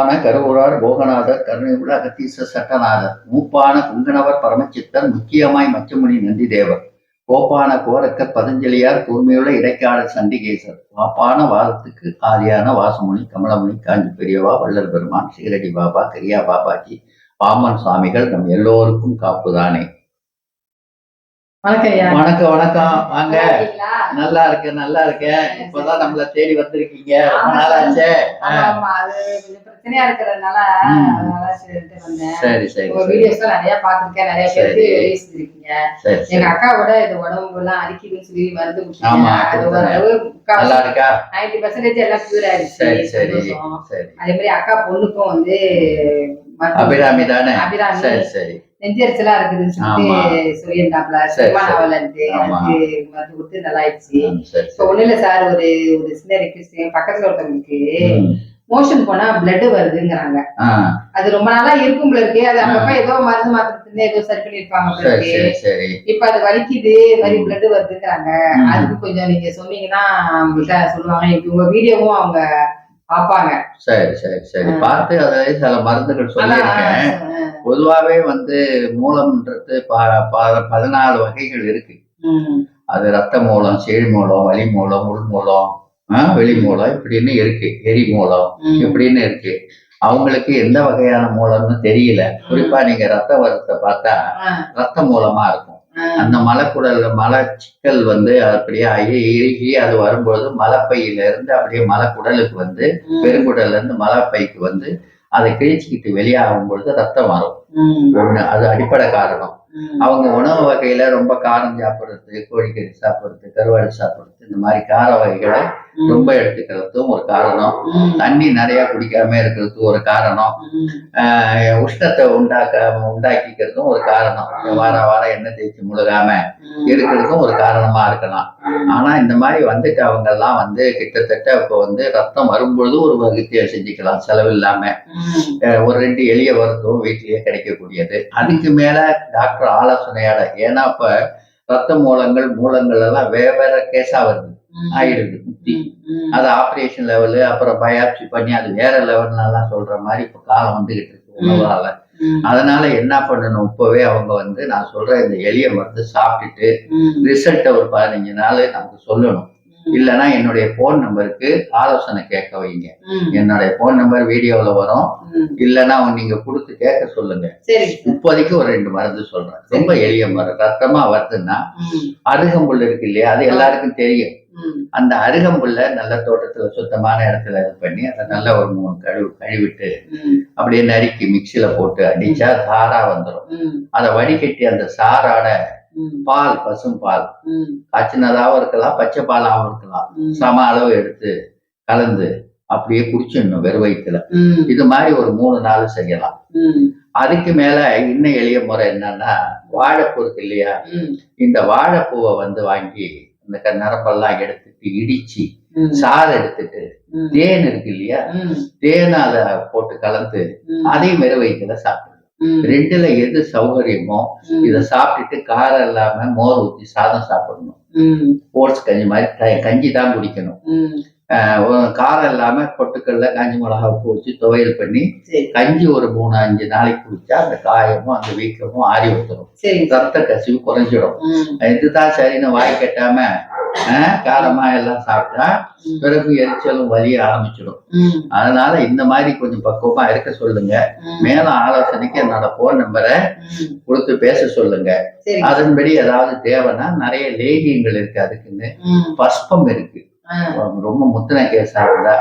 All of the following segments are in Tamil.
ஆன கருவூரார் போகநாதர் கருணையுள்ள அகத்தீச சட்டநாதர் மூப்பான குங்கணவர் பரமச்சித்தர் முக்கியமாய் மச்சமுனி நந்திதேவர் கோப்பான கோரக்கர் பதஞ்சலியார் கூர்மையுள்ள இடைக்காலர் சண்டிகேசர் வாப்பான வாதத்துக்கு ஆதியான வாசமுனி கமலமுனி காஞ்சி பெரியவா வள்ளல் பெருமான் சீரடி பாபா கரியா பாபாஜி பாமன் சுவாமிகள் நம் எல்லோருக்கும் காப்புதானே. வணக்கம் ஐயா. வணக்கம் வணக்கம். வாங்க. நல்லா இருக்கீங்களா? நல்லா இருக்கேன். நல்லா இருக்கேன் இப்பதான் நம்மள தேடி வந்திருக்கீங்க. ரொம்ப நாள் ஆச்சே பிரச்சனையா இருக்கிறதுனால. சரி சரி எல்லாம் நிறைய பார்த்திருக்கேன், நிறைய. பேருக்கு செஞ்சிருக்கீங்க. எங்க சரி அக்கா கூட இது உடம்பு எல்லாம் அரிக்குதுன்னு சொல்லி மருந்து நல்லா இருக்கா? 90% எல்லாம் cure ஆயிடுச்சு. அதே மாதிரி அக்கா பொண்ணுக்கும் வந்து அபிராமி தானே? அபிராமி. சரி சரி. நெஞ்செரிச்சலா இருக்குதுன்னு. சொல்லிட்டு சொல்லியிருந்தாப்ல. மருந்து கொடுத்து நல்லா ஆயிடுச்சு இப்போ ஒண்ணு இல்ல சார் ஒரு ஒரு சின்ன ரெக்வஸ்ட் பக்கத்துல ஒருத்தவங்களுக்கு. மோஷன் போனா பிளட் வருதுங்கிறாங்க. அது ரொம்ப நாளா இருக்கும் இருக்கு. அது அப்பப்ப ஏதோ மருந்து மாத்திரத்துல ஏதோ சரி பண்ணிருப்பாங்க இப்ப அது வலிக்குது மாதிரி. பிளட் வருதுங்கிறாங்க. அதுக்கு கொஞ்சம் நீங்க சொன்னீங்கன்னா அவங்கள்ட்ட சொல்லுவாங்க. இப்ப உங்க வீடியோவும் அவங்க பாப்பாங்க. சரி சரி சரி. பார்த்து அதாவது சில மருந்துகள் சொல்லியிருக்கேன். பொதுவாவே வந்து மூலம்ன்றது பதினாலு வகைகள் இருக்கு. அது ரத்த மூலம் செழி மூலம் வலி மூலம் உள் மூலம் வெளி மூலம் இப்படின்னு இருக்கு. எரி மூலம் இப்படின்னு இருக்கு. அவங்களுக்கு எந்த வகையான மூலம்னு தெரியல. குறிப்பா நீங்க ரத்த வருத்தத்தை பார்த்தா ரத்த மூலமா இருக்கும். அந்த மலைக்குடல்ல மலச்சிக்கல் வந்து அப்படியே ஆகி இறுகி அது வரும்போது மலைப்பையில இருந்து அப்படியே மலைக்குடலுக்கு வந்து பெருங்குடல்ல இருந்து மலைப்பைக்கு வந்து அதை கிழிச்சுக்கிட்டு வெளியாகும் பொழுது ரத்தம் வரும். ஒண்ணு அது அடிப்படை காரணம். அவங்க உணவு வகையில ரொம்ப காரம் சாப்பிடுறது கோழிக்கறி சாப்பிடுறது கருவாடு சாப்பிடுறது இந்த மாதிரி கார வகைகளை ரொம்ப எடுத்துக்கிறதும் ஒரு காரணம். தண்ணி நிறைய குடிக்காம இருக்கிறதுக்கு ஒரு காரணம். உஷ்ணத்தை உண்டாக்க உண்டாக்கிக்கிறதும் ஒரு காரணம். வார வாரம் எண்ணெய் தேய்ச்சி முழுகாம ம், இருக்கிறதுக்கும் ஒரு காரணமா இருக்கலாம். ஆனா இந்த மாதிரி வந்துட்டு அவங்க எல்லாம் வந்து கிட்டத்தட்ட இப்போ வந்து ரத்தம் வரும்பொழுது ஒரு வகுத்தியை செஞ்சுக்கலாம் செலவில்லாம ஒரு ரெண்டு எளிய மருத்துவம் வீட்டிலேயே கிடைக்கக்கூடியது. அதுக்கு மேல டாக்டர் ஆலோசனையோட ஏன்னா இப்ப ரத்த மூலங்கள் மூலங்கள் எல்லாம் வேற வேற கேஸா வருது. ஆயிடுது அது ஆப்ரேஷன் லெவலு அப்புறம் பயாப்சி பண்ணி அது வேற லெவல்ல எல்லாம் சொல்ற மாதிரி இப்ப காலம் வந்துகிட்டு இருக்கு உணவால. அதனால என்ன பண்ணணும்? இப்பவே அவங்க வந்து நான் சொல்ற இந்த எளிய மருந்து சாப்பிட்டுட்டு ரிசல்ட்டை ஒரு பதினஞ்சு நாள் நமக்கு சொல்லணும். இல்லைன்னா என்னுடைய ஃபோன் நம்பருக்கு ஆலோசனை கேட்க வைங்க. என்னுடைய ஃபோன் நம்பர் வீடியோவில் வரும். இல்லைன்னா நீங்க கொடுத்து கேட்க சொல்லுங்க. இப்போதைக்கு ஒரு ரெண்டு மருந்து சொல்றேன். ரொம்ப எளிய மருந்து. ரத்தமா வருதுன்னா அருகம்புல் இருக்கு இல்லையா? அது எல்லாருக்கும் தெரியும். அந்த அருகம்புல்ல நல்ல தோட்டத்துல சுத்தமான இடத்துல இது பண்ணி அதை நல்லா ஒரு மூணு கழுவு கழுவிட்டு அப்படியே நறுக்கி மிக்சியில போட்டு அடிச்சா சாரா வந்துடும் அதை வடிகட்டி அந்த சாரோட பால் பசும் பால். காய்ச்சினதாகவும் இருக்கலாம் பச்சை பாலாகவும் இருக்கலாம். சம அளவு எடுத்து கலந்து அப்படியே குடிச்சிடணும் வெறும் வயிற்றுல இது மாதிரி ஒரு மூணு நாள் செய்யலாம். அதுக்கு மேல இன்னும் எளிய முறை என்னன்னா வாழைப்பூ இருக்கு இல்லையா இந்த வாழைப்பூவை வந்து வாங்கி இந்த நரம்பெல்லாம் எடுத்துட்டு இடிச்சு சாறு எடுத்துட்டு தேன் இருக்கு இல்லையா? தேனை அதை போட்டு கலந்து அதையும் வெறும் வயிற்றுல சாப்பிடணும். ம், ரெண்டுல எது சௌகரியமோ இதை சாப்பிட்டுட்டு காரம் இல்லாம மோர் ஊற்றி சாதம் சாப்பிடணும். ஓட்ஸ் கஞ்சி மாதிரி கஞ்சி தான் குடிக்கணும். காரம் இல்லாம பொட்டுக்கல்ல காஞ்சி மிளகா உப்பு வச்சு துவையல் பண்ணி கஞ்சி ஒரு மூணு அஞ்சு நாளைக்கு குடிச்சா அந்த காயமும் அந்த வீக்கமும் ஆறி வந்துடும் ரத்த கசிவு குறைஞ்சிடும். இதுதான் சரின்னு வாய் கட்டாம காரமா எல்லாம் சாப்பிட்டா பிறகு எரிச்சலும் வலிய ஆரம்பிச்சிடும். அதனால இந்த மாதிரி கொஞ்சம் பக்குவமா இருக்க சொல்லுங்க. மேலும் ஆலோசனைக்கு என்னோட போன் நம்பரை கொடுத்து பேச சொல்லுங்க. அதன்படி ஏதாவது தேவைன்னா நிறைய லேகியங்கள் இருக்கு அதுக்குன்னு. பஸ்பம் இருக்கு. ரொம்ப முத்தின கேஸா இருந்தா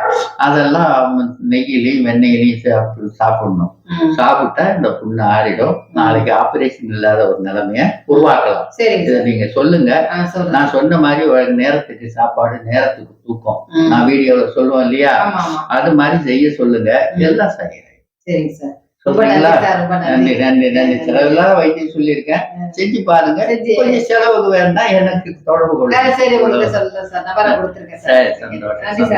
அதெல்லாம் நெய்யிலையும் வெண்ணெயிலையும் சாப்பிட்டு சாப்பிடணும். சாப்பிட்டா இந்த புண்ணு ஆறிடும். நாளைக்கு ஆபரேஷன் இல்லாத ஒரு நிலைமைய உருவாக்கலாம். சரிங்க இதை சார். நீங்க சொல்லுங்க. நான் சொன்ன மாதிரி நேரத்துக்கு சாப்பாடு நேரத்துக்கு தூக்கம். நான் வீடியோல சொல்லுவேன் இல்லையா? அது மாதிரி செய்ய சொல்லுங்க. எல்லாம் செய்யறேன் சரிங்க சார். சொல்றீங்களா? நன்றி நன்றி. நன்றி செலவில்லாத வைத்தியம் சொல்லியிருக்கேன். செஞ்சு பாருங்க. கொஞ்சம் செலவுக்கு வேணா எனக்கு தொடர்பு கொள்ளுங்க. சந்தோஷம் சார்.